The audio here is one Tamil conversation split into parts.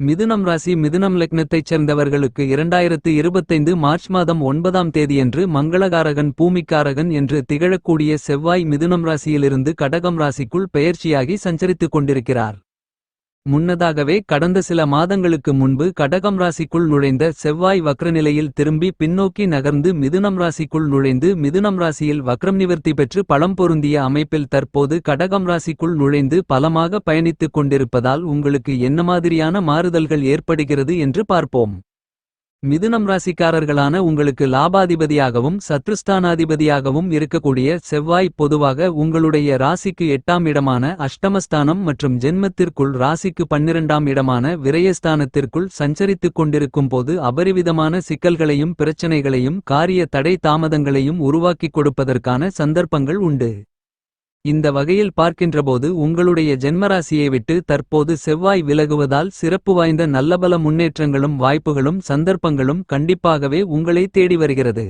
மிதுனம் ராசி மிதுனம் லக்னத்தைச் சேர்ந்தவர்களுக்கு இரண்டாயிரத்து இருபத்தைந்து மார்ச் மாதம் ஒன்பதாம் தேதியன்று மங்களகாரகன் பூமிக்காரகன் என்று திகழக்கூடிய செவ்வாய் மிதுனம் ராசியிலிருந்து கடகம் ராசிக்குள் பெயர்ச்சியாகி சஞ்சரித்துக் கொண்டிருக்கிறார். முன்னதாகவே கடந்த சில மாதங்களுக்கு முன்பு கடகம் ராசிக்குள் நுழைந்த செவ்வாய் வக்ரநிலையில் திரும்பி பின்னோக்கி நகர்ந்து மிதுனம் ராசிக்குள் நுழைந்து மிதுனம் ராசியில் வக்ரம் நிவர்த்தி பெற்று பலம் பொருந்திய அமைப்பில் தற்போது கடகம் ராசிக்குள் நுழைந்து பலமாக பயணித்துக் கொண்டிருப்பதால் உங்களுக்கு என்ன மாதிரியான மாறுதல்கள் ஏற்படுகிறது என்று பார்ப்போம். மிதுனம் ராசிக்காரர்களான உங்களுக்கு லாபாதிபதியாகவும் சத்ருஸ்தானாதிபதியாகவும் இருக்கக்கூடிய செவ்வாய் பொதுவாக உங்களுடைய ராசிக்கு எட்டாம் இடமான அஷ்டமஸ்தானம் மற்றும் ஜென்மத்திற்குள் ராசிக்கு பன்னிரண்டாம் இடமான விரயஸ்தானத்திற்குள் சஞ்சரித்துக் கொண்டிருக்கும் போது அபரிவிதமான சிக்கல்களையும் பிரச்சனைகளையும் காரிய தடை தாமதங்களையும் உருவாக்கிக் கொடுப்பதற்கான சந்தர்ப்பங்கள் உண்டு. இந்த வகையில் பார்க்கின்றபோது உங்களுடைய ஜென்மராசியை விட்டு தற்போது செவ்வாய் விலகுவதால் சிறப்பு வாய்ந்த நல்லபல முன்னேற்றங்களும் வாய்ப்புகளும் சந்தர்ப்பங்களும் கண்டிப்பாகவே உங்களை தேடி வருகிறது.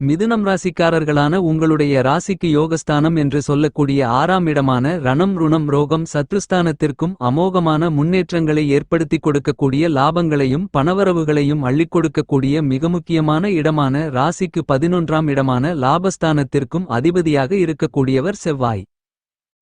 மிதுனம் ராசிக்காரர்களான உங்களுடைய ராசிக்கு யோகஸ்தானம் என்று சொல்லக்கூடிய ஆறாம் இடமான ரணம் ருணம் ரோகம் சத்ருஸ்தானத்திற்கும் அமோகமான முன்னேற்றங்களை ஏற்படுத்திக் கொடுக்கக்கூடிய லாபங்களையும் பணவரவுகளையும் அள்ளிக் கொடுக்கக்கூடிய மிக முக்கியமான இடமான ராசிக்கு பதினொன்றாம் இடமான லாபஸ்தானத்திற்கும் அதிபதியாக இருக்கக்கூடியவர் செவ்வாய்.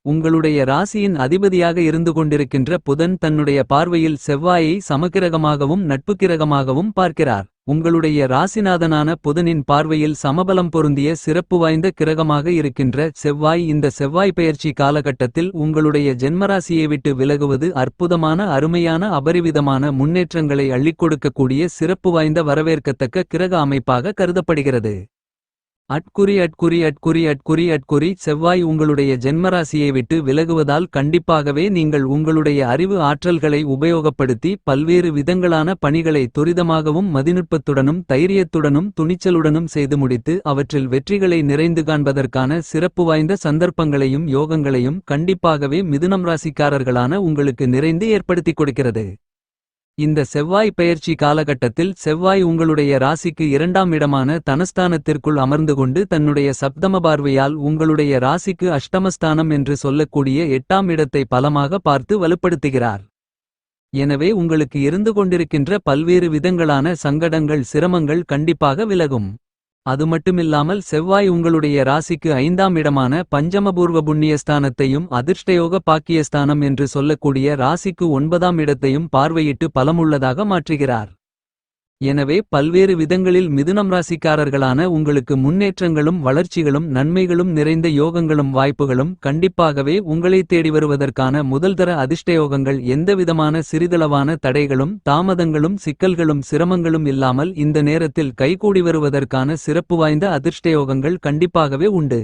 உங்களுடைய ராசியின் அதிபதியாக இருந்து கொண்டிருக்கின்ற புதன் தன்னுடைய பார்வையில் செவ்வாயை சமக்கிரகமாகவும் நட்புக்கிரகமாகவும் பார்க்கிறார். உங்களுடைய ராசிநாதனான புதனின் பார்வையில் சமபலம் பொருந்திய சிறப்பு வாய்ந்த கிரகமாக இருக்கின்ற செவ்வாய் இந்த செவ்வாய் பெயர்ச்சி காலகட்டத்தில் உங்களுடைய ஜென்மராசியை விட்டு விலகுவது அற்புதமான அருமையான அபரிவிதமான முன்னேற்றங்களை அள்ளிக்கொடுக்கக்கூடிய சிறப்பு வாய்ந்த வரவேற்கத்தக்க கிரக அமைப்பாக கருதப்படுகிறது. அட்குறி அட்குறி அட்குறி அட்குறி அட்குறி செவ்வாய் உங்களுடைய ஜென்மராசியை விட்டு விலகுவதால் கண்டிப்பாகவே நீங்கள் உங்களுடைய அறிவு ஆற்றல்களை உபயோகப்படுத்தி பல்வேறு விதங்களான பணிகளை துரிதமாகவும் மதிநுட்பத்துடனும் தைரியத்துடனும் துணிச்சலுடனும் செய்து முடித்து அவற்றில் வெற்றிகளை நிறைந்து காண்பதற்கான சிறப்பு வாய்ந்த சந்தர்ப்பங்களையும் யோகங்களையும் கண்டிப்பாகவே மிதுனம் ராசிக்காரர்களான உங்களுக்கு நிறைந்து ஏற்படுத்திக் கொடுக்கிறது. இந்த செவ்வாய் பெயர்ச்சி காலகட்டத்தில் செவ்வாய் உங்களுடைய ராசிக்கு இரண்டாம் இடமான தனஸ்தானத்திற்குள் அமர்ந்து கொண்டு தன்னுடைய சப்தம பார்வையால் உங்களுடைய ராசிக்கு அஷ்டமஸ்தானம் என்று சொல்லக்கூடிய எட்டாம் இடத்தை பலமாக பார்த்து வலுப்படுத்துகிறார். எனவே உங்களுக்கு இருந்து கொண்டிருக்கின்ற பல்வேறு விதங்களான சங்கடங்கள் சிரமங்கள் கண்டிப்பாக விலகும். அது மட்டுமில்லாமல் செவ்வாய் உங்களுடைய ராசிக்கு ஐந்தாம் இடமான பஞ்சமபூர்வ புண்ணியஸ்தானத்தையும் அதிர்ஷ்டயோக பாக்கியஸ்தானம் என்று சொல்லக்கூடிய ராசிக்கு ஒன்பதாம் இடத்தையும் பார்வையிட்டு பலமுள்ளதாக மாற்றுகிறார். எனவே பல்வேறு விதங்களில் மிதுனம் ராசிக்காரர்களான உங்களுக்கு முன்னேற்றங்களும் வளர்ச்சிகளும் நன்மைகளும் நிறைந்த யோகங்களும் வாய்ப்புகளும் கண்டிப்பாகவே உங்களை தேடி வருவதற்கான முதல்தர அதிர்ஷ்டயோகங்கள் எந்தவிதமான சிறிதளவான தடைகளும் தாமதங்களும் சிக்கல்களும் சிரமங்களும் இல்லாமல் இந்த நேரத்தில் கைகூடி வருவதற்கான சிறப்பு வாய்ந்த அதிர்ஷ்டயோகங்கள் கண்டிப்பாகவே உண்டு.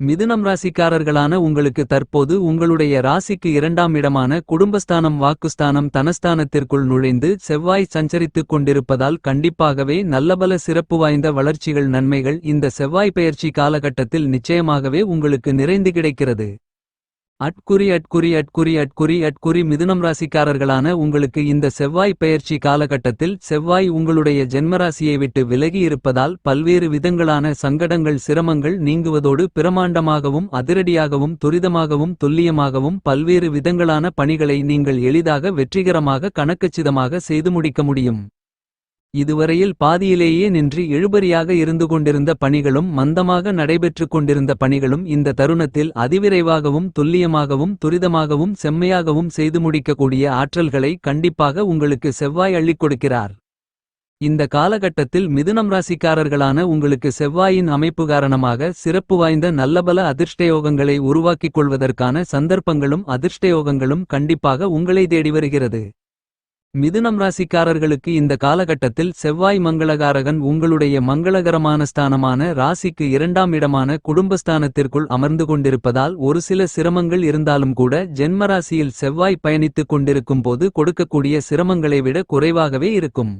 மிதுனம் ராசிக்காரர்களான உங்களுக்கு தற்போது உங்களுடைய ராசிக்கு இரண்டாம் இடமான குடும்பஸ்தானம் வாக்குஸ்தானம் தனஸ்தானத்திற்குள் நுழைந்து செவ்வாய் சஞ்சரித்துக் கொண்டிருப்பதால் கண்டிப்பாகவே நல்லபல சிறப்பு வாய்ந்த வளர்ச்சிகள் நன்மைகள் இந்த செவ்வாய் பெயர்ச்சி காலகட்டத்தில் நிச்சயமாகவே உங்களுக்கு நிறைந்து கிடைக்கிறது. அட்குறி அட்குறி அட்குறி அட்குறி அட்குறி மிதுனம் ராசிக்காரர்களான உங்களுக்கு இந்த செவ்வாய் பெயர்ச்சி காலகட்டத்தில் செவ்வாய் உங்களுடைய ஜென்மராசியை விட்டு விலகி இருப்பதால் பல்வேறு விதங்களான சங்கடங்கள் சிரமங்கள் நீங்குவதோடு பிரமாண்டமாகவும் அதிரடியாகவும் துரிதமாகவும் துல்லியமாகவும் பல்வேறு விதங்களான பணிகளை நீங்கள் எளிதாக வெற்றிகரமாக கணக்கச்சிதமாக செய்து முடிக்க முடியும். இதுவரையில் பாதியிலேயே நின்று இழுபறியாக இருந்து கொண்டிருந்த பணிகளும் மந்தமாக நடைபெற்றுக் கொண்டிருந்த பணிகளும் இந்த தருணத்தில் அதிவிரைவாகவும் துல்லியமாகவும் துரிதமாகவும் செம்மையாகவும் செய்து முடிக்கக்கூடிய ஆற்றல்களை கண்டிப்பாக உங்களுக்கு செவ்வாய் அள்ளிக் கொடுக்கிறார். இந்த காலகட்டத்தில் மிதுனம் ராசிக்காரர்களான உங்களுக்கு செவ்வாயின் அமைப்பு காரணமாக சிறப்பு வாய்ந்த நல்லபல அதிர்ஷ்டயோகங்களை உருவாக்கிக் கொள்வதற்கான சந்தர்ப்பங்களும் அதிர்ஷ்டயோகங்களும் கண்டிப்பாக உங்களை தேடி வருகிறது. மிதுனம் ராசிக்காரர்களுக்கு இந்த காலகட்டத்தில் செவ்வாய் மங்களகாரகன் உங்களுடைய மங்களகரமான ஸ்தானமான ராசிக்கு இரண்டாம் இடமான குடும்பஸ்தானத்திற்குள் அமர்ந்து கொண்டிருப்பதால் ஒரு சில சிரமங்கள் இருந்தாலும் கூட ஜென்மராசியில் செவ்வாய் பயணித்துக் கொண்டிருக்கும் போது கொடுக்கக்கூடிய சிரமங்களை விட குறைவாகவே இருக்கும்.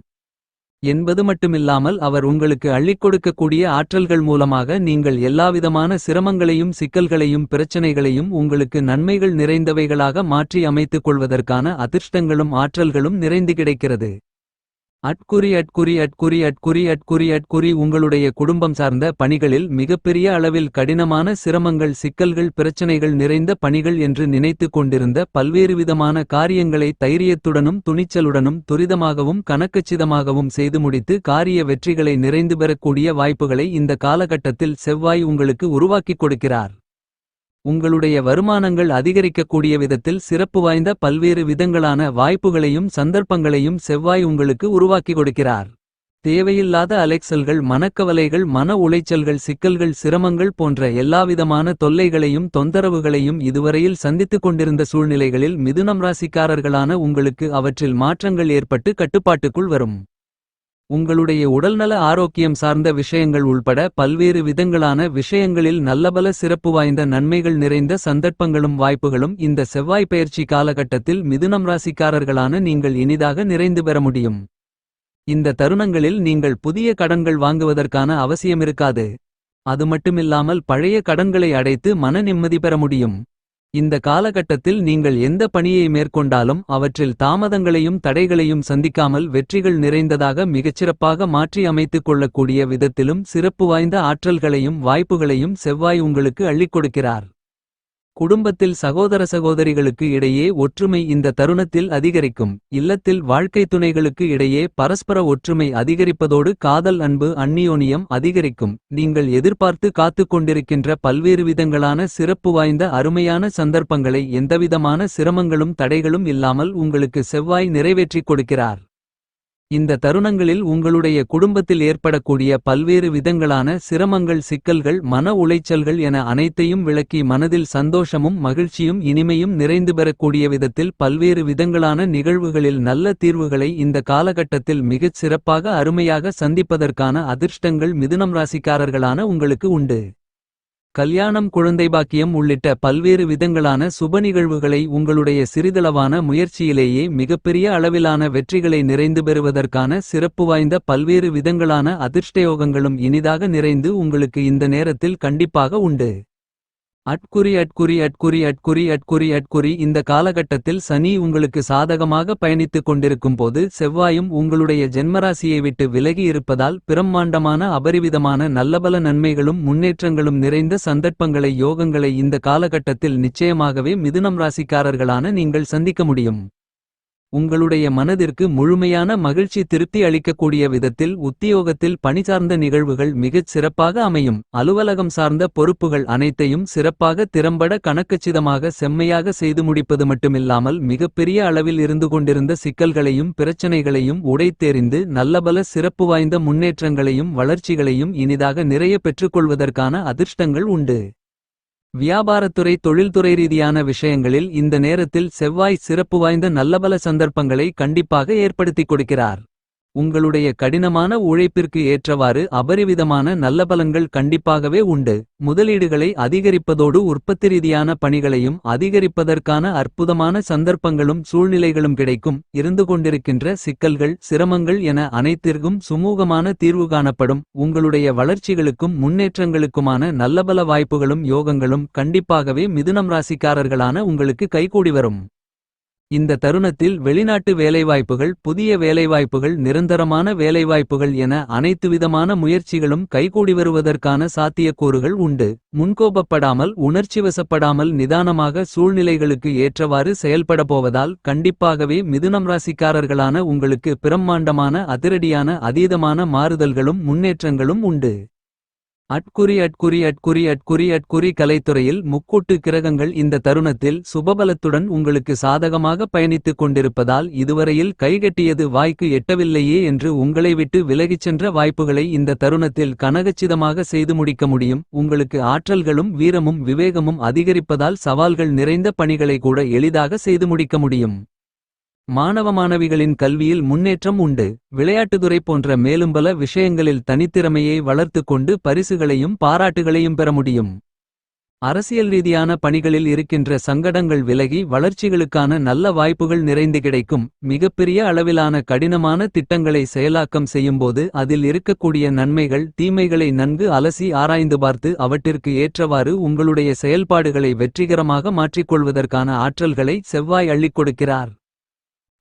என்பது மட்டுமில்லாமல் அவர் உங்களுக்கு அள்ளிக் கொடுக்கக்கூடிய ஆற்றல்கள் மூலமாக நீங்கள் எல்லாவிதமான சிரமங்களையும் சிக்கல்களையும் பிரச்சனைகளையும் உங்களுக்கு நன்மைகள் நிறைந்தவைகளாக மாற்றி அமைத்துக் கொள்வதற்கான அதிர்ஷ்டங்களும் ஆற்றல்களும் நிறைந்து கிடைக்கிறது. அட்குறி அட்குறி அட்குறி அட்குறி அட்குறி அட்குறி உங்களுடைய குடும்பம் சார்ந்த பணிகளில் மிகப்பெரிய அளவில் கடினமான சிரமங்கள் சிக்கல்கள் பிரச்சனைகள் நிறைந்த பணிகள் என்று நினைத்து கொண்டிருந்த பல்வேறுவிதமான காரியங்களை தைரியத்துடனும் துணிச்சலுடனும் துரிதமாகவும் கணக்கச்சிதமாகவும் செய்து முடித்து காரிய வெற்றிகளை நிறைந்து பெறக்கூடிய வாய்ப்புகளை இந்த காலகட்டத்தில் செவ்வாய் உங்களுக்கு உருவாக்கிக் கொடுக்கிறார். உங்களுடைய வருமானங்கள் அதிகரிக்கக்கூடிய விதத்தில் சிறப்பு வாய்ந்த பல்வேறு விதங்களான வாய்ப்புகளையும் சந்தர்ப்பங்களையும் செவ்வாய் உங்களுக்கு உருவாக்கி கொடுக்கிறார். தேவையில்லாத அலைச்சல்கள் மனக்கவலைகள் மன உளைச்சல்கள் சிக்கல்கள் சிரமங்கள் போன்ற எல்லாவிதமான தொல்லைகளையும் தொந்தரவுகளையும் இதுவரையில் சந்தித்துக் கொண்டிருந்த சூழ்நிலைகளில் மிதுனம் ராசிக்காரர்களான உங்களுக்கு அவற்றில் மாற்றங்கள் ஏற்பட்டு கட்டுப்பாட்டுக்குள் வரும். உங்களுடைய உடல்நல ஆரோக்கியம் சார்ந்த விஷயங்கள் உள்பட பல்வேறு விதங்களான விஷயங்களில் நல்லபல சிறப்பு வாய்ந்த நன்மைகள் நிறைந்த சந்தர்ப்பங்களும் வாய்ப்புகளும் இந்த செவ்வாய் பயிற்சி காலகட்டத்தில் மிதுனம் ராசிக்காரர்களான நீங்கள் இனிதாக நிறைந்து பெற முடியும். இந்த தருணங்களில் நீங்கள் புதிய கடன்கள் வாங்குவதற்கான அவசியமிருக்காது. அது மட்டுமில்லாமல் பழைய கடன்களை அடைத்து மன நிம்மதி பெற முடியும். இந்த காலகட்டத்தில் நீங்கள் எந்த பணியை மேற்கொண்டாலும் அவற்றில் தாமதங்களையும் தடைகளையும் சந்திக்காமல் வெற்றிகள் நிறைந்ததாக மிகச்சிறப்பாக மாற்றி அமைத்துக் கொள்ளக்கூடிய விதத்திலும் சிறப்பு வாய்ந்த ஆற்றல்களையும் வாய்ப்புகளையும் செவ்வாய் உங்களுக்கு அள்ளிக் கொடுக்கிறார். குடும்பத்தில் சகோதர சகோதரிகளுக்கு இடையே ஒற்றுமை இந்த தருணத்தில் அதிகரிக்கும். இல்லத்தில் வாழ்க்கை துணைகளுக்கு இடையே பரஸ்பர ஒற்றுமை அதிகரிப்பதோடு காதல் அன்பு அந்நியோனியம் அதிகரிக்கும். நீங்கள் எதிர்பார்த்து காத்துக் கொண்டிருக்கின்ற பல்வேறு விதங்களான சிறப்பு வாய்ந்த அருமையான சந்தர்ப்பங்களை எந்தவிதமான சிரமங்களும் தடைகளும் இல்லாமல் உங்களுக்கு செவ்வாய் நிறைவேற்றிக் கொடுக்கிறார். இந்த தருணங்களில் உங்களுடைய குடும்பத்தில் ஏற்படக்கூடிய பல்வேறு விதங்களான சிரமங்கள் சிக்கல்கள் மன உளைச்சல்கள் என அனைத்தையும் விளக்கி மனதில் சந்தோஷமும் மகிழ்ச்சியும் இனிமையும் நிறைந்து பெறக்கூடிய விதத்தில் பல்வேறு விதங்களான நிகழ்வுகளில் நல்ல தீர்வுகளை இந்த காலகட்டத்தில் மிகச் சிறப்பாக அருமையாக சந்திப்பதற்கான அதிர்ஷ்டங்கள் மிதுனம் ராசிக்காரர்களான உங்களுக்கு உண்டு. கல்யாணம் குழந்தை பாக்கியம் உள்ளிட்ட பல்வேறு விதங்களான சுப நிகழ்வுகளை உங்களுடைய சிறிதளவான முயற்சியிலேயே மிகப்பெரிய அளவிலான வெற்றிகளை நிறைந்து பெறுவதற்கான சிறப்பு வாய்ந்த பல்வேறு விதங்களான அதிர்ஷ்டயோகங்களும் இனிதாக நிறைந்து உங்களுக்கு இந்த நேரத்தில் கண்டிப்பாக உண்டு. அட்குறி அட்குறி அட்குறி அட்குறி அட்குறி அட்குறி. இந்த காலகட்டத்தில் சனி உங்களுக்கு சாதகமாக பயணித்துக் கொண்டிருக்கும் போது செவ்வாயும் உங்களுடைய ஜென்மராசியை விட்டு விலகி இருப்பதால் பிரம்மாண்டமான அபரிவிதமான நல்லபல நன்மைகளும் முன்னேற்றங்களும் நிறைந்த சந்தர்ப்பங்களை யோகங்களை இந்த காலகட்டத்தில் நிச்சயமாகவே மிதுனம் ராசிக்காரர்களான நீங்கள் சந்திக்க முடியும். உங்களுடைய மனதிற்கு முழுமையான மகிழ்ச்சி திருப்தி அளிக்கக்கூடிய விதத்தில் உத்தியோகத்தில் பணி சார்ந்த நிகழ்வுகள் மிகச் சிறப்பாக அமையும். அலுவலகம் சார்ந்த பொறுப்புகள் அனைத்தையும் சிறப்பாக திறம்பட கணக்கச்சிதமாக செம்மையாக செய்து முடிப்பது மட்டுமில்லாமல் மிகப்பெரிய அளவில் இருந்து கொண்டிருந்த சிக்கல்களையும் பிரச்சனைகளையும் உடைத்தெறிந்து நல்லபல சிறப்பு வாய்ந்த முன்னேற்றங்களையும் வளர்ச்சிகளையும் இனிதாக நிறைய பெற்றுக்கொள்வதற்கான அதிர்ஷ்டங்கள் உண்டு. வியாபாரத்துறை தொழில்துறை ரீதியான விஷயங்களில் இந்த நேரத்தில் செவ்வாய் சிறப்பு வாய்ந்த நல்லபல சந்தர்ப்பங்களை கண்டிப்பாக ஏற்படுத்திக் கொடுக்கிறார். உங்களுடைய கடினமான உழைப்பிற்கு ஏற்றவாறு அபரிவிதமான நல்ல பலன்கள் கண்டிப்பாகவே உண்டு. முதலீடுகளை அதிகரிப்பதோடு உற்பத்தி ரீதியான பணிகளையும் அதிகரிப்பதற்கான அற்புதமான சந்தர்ப்பங்களும் சூழ்நிலைகளும் கிடைக்கும். இருந்து கொண்டிருக்கின்ற சிக்கல்கள் சிரமங்கள் என அனைத்திற்கும் சுமூகமான தீர்வு காணப்படும். உங்களுடைய வளர்ச்சிகளுக்கும் முன்னேற்றங்களுக்குமான நல்லபல வாய்ப்புகளும் யோகங்களும் கண்டிப்பாகவே மிதுனம் ராசிக்காரர்களான உங்களுக்கு கைகூடி வரும். இந்த தருணத்தில் வெளிநாட்டு வேலைவாய்ப்புகள் புதிய வேலைவாய்ப்புகள் நிரந்தரமான வேலைவாய்ப்புகள் என அனைத்துவிதமான முயற்சிகளும் கைகூடி வருவதற்கான சாத்தியக்கூறுகள் உண்டு. முன்கோபப்படாமல் உணர்ச்சிவசப்படாமல் நிதானமாக சூழ்நிலைகளுக்கு ஏற்றவாறு செயல்பட போவதால் கண்டிப்பாகவே மிதுனம் ராசிக்காரர்களான உங்களுக்கு பிரம்மாண்டமான அதிரடியான அதீதமான மாறுதல்களும் முன்னேற்றங்களும் உண்டு. அட்குறி அட்குறி அட்குறி அட்குறி அட்குறி கலைத்துறையில் முக்கூட்டு கிரகங்கள் இந்த தருணத்தில் சுபபலத்துடன் உங்களுக்கு சாதகமாக பயணித்துக் கொண்டிருப்பதால் இதுவரையில் கைகட்டியது வாய்க்கு எட்டவில்லையே என்று உங்களை விட்டு விலகிச் சென்ற வாய்ப்புகளை இந்த தருணத்தில் கனகச்சிதமாக செய்து முடிக்க முடியும். உங்களுக்கு ஆற்றல்களும் வீரமும் விவேகமும் அதிகரிப்பதால் சவால்கள் நிறைந்த பணிகளை கூட எளிதாக செய்து முடிக்க முடியும். மாணவ மாணவிகளின் கல்வியில் முன்னேற்றம் உண்டு. விளையாட்டுத்துறை போன்ற மேலும் பல விஷயங்களில் தனித்திறமையை வளர்த்துக் கொண்டு பரிசுகளையும் பாராட்டுகளையும் பெற முடியும். அரசியல் ரீதியான பணிகளில் இருக்கின்ற சங்கடங்கள் விலகி வளர்ச்சிகளுக்கான நல்ல வாய்ப்புகள் நிறைந்து கிடைக்கும். மிகப்பெரிய அளவிலான கடினமான திட்டங்களை செயலாக்கம் செய்யும்போது அதில் இருக்கக்கூடிய நன்மைகள் தீமைகளை நன்கு அலசி ஆராய்ந்து பார்த்து அவற்றிற்கு ஏற்றவாறு உங்களுடைய செயல்பாடுகளை வெற்றிகரமாக மாற்றிக்கொள்வதற்கான ஆற்றல்களை செவ்வாய் அள்ளிக் கொடுக்கிறார்.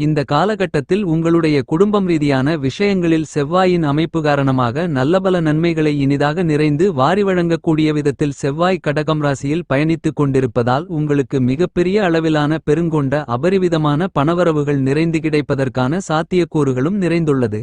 இந்த காலகட்டத்தில் உங்களுடைய குடும்பம் ரீதியான விஷயங்களில் செவ்வாயின் அமைப்பு காரணமாக நல்லபல நன்மைகளை இனிதாக நிறைந்து வாரி வழங்கக்கூடிய விதத்தில் செவ்வாய் கடகம் ராசியில் பயணித்துக் கொண்டிருப்பதால் உங்களுக்கு மிகப்பெரிய அளவிலான பெருங்கொண்ட அபரிவிதமான பணவரவுகள் நிறைந்து கிடைப்பதற்கான சாத்தியக்கூறுகளும் நிறைந்துள்ளது.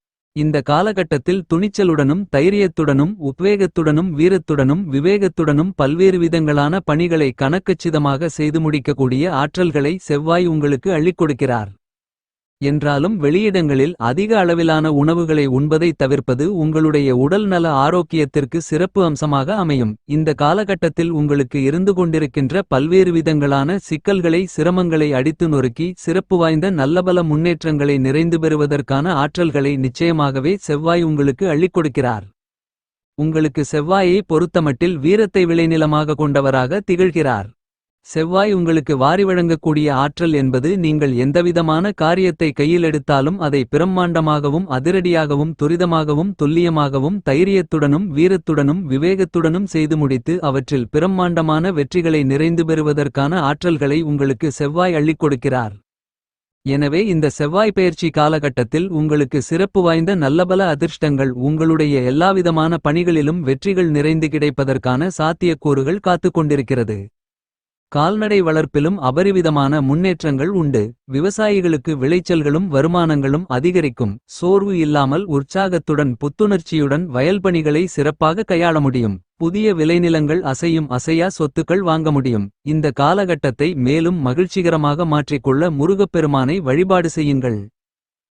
இந்த காலகட்டத்தில் துணிச்சலுடனும் தைரியத்துடனும் உத்வேகத்துடனும் வீரத்துடனும் விவேகத்துடனும் பல்வேறு விதங்களான பணிகளை கணக்கச்சிதமாக செய்து முடிக்கக்கூடிய ஆற்றல்களை செவ்வாய் உங்களுக்கு அள்ளிக் கொடுக்கிறார். என்றாலும் வெளியிடங்களில் அதிக அளவிலான உணவுகளை உண்பதை தவிர்ப்பது உங்களுடைய உடல் நல ஆரோக்கியத்திற்கு சிறப்பு அம்சமாக அமையும். இந்த காலகட்டத்தில் உங்களுக்கு இருந்து கொண்டிருக்கின்ற பல்வேறு விதங்களான சிக்கல்களை சிரமங்களை அடித்து நொறுக்கி சிறப்பு வாய்ந்த நல்லபல முன்னேற்றங்களை நிறைந்து பெறுவதற்கான ஆற்றல்களை நிச்சயமாகவே செவ்வாய் உங்களுக்கு அள்ளிக் கொடுக்கிறார். உங்களுக்கு செவ்வாயை பொறுத்தமட்டில் வீரத்தை விளைநிலமாக கொண்டவராக திகழ்கிறார். செவ்வாய் உங்களுக்கு வாரி வழங்கக்கூடிய ஆற்றல் என்பது நீங்கள் எந்தவிதமான காரியத்தை கையில் எடுத்தாலும் அதை பிரம்மாண்டமாகவும் அதிரடியாகவும் துரிதமாகவும் துல்லியமாகவும் தைரியத்துடனும் வீரத்துடனும் விவேகத்துடனும் செய்து முடித்து அவற்றில் பிரம்மாண்டமான வெற்றிகளை நிறைந்து பெறுவதற்கான ஆற்றல்களை உங்களுக்கு செவ்வாய் அள்ளிக் கொடுக்கிறார். எனவே இந்த செவ்வாய் பயிற்சி காலகட்டத்தில் உங்களுக்கு சிறப்பு வாய்ந்த நல்லபல அதிர்ஷ்டங்கள் உங்களுடைய எல்லாவிதமான பணிகளிலும் வெற்றிகள் நிறைந்து கிடைப்பதற்கான சாத்தியக்கூறுகள் காத்துக் கொண்டிருக்கிறது. கால்நடை வளர்ப்பிலும் அபரிவிதமான முன்னேற்றங்கள் உண்டு. விவசாயிகளுக்கு விளைச்சல்களும் வருமானங்களும் அதிகரிக்கும். சோர்வு இல்லாமல் உற்சாகத்துடன் புத்துணர்ச்சியுடன் வயல்பணிகளை சிறப்பாக கையாள முடியும். புதிய விளைநிலங்கள் அசையும் அசையா சொத்துக்கள் வாங்க முடியும். இந்த காலகட்டத்தை மேலும் மகிழ்ச்சிகரமாக மாற்றிக்கொள்ள முருகப்பெருமானை வழிபாடு செய்யுங்கள்.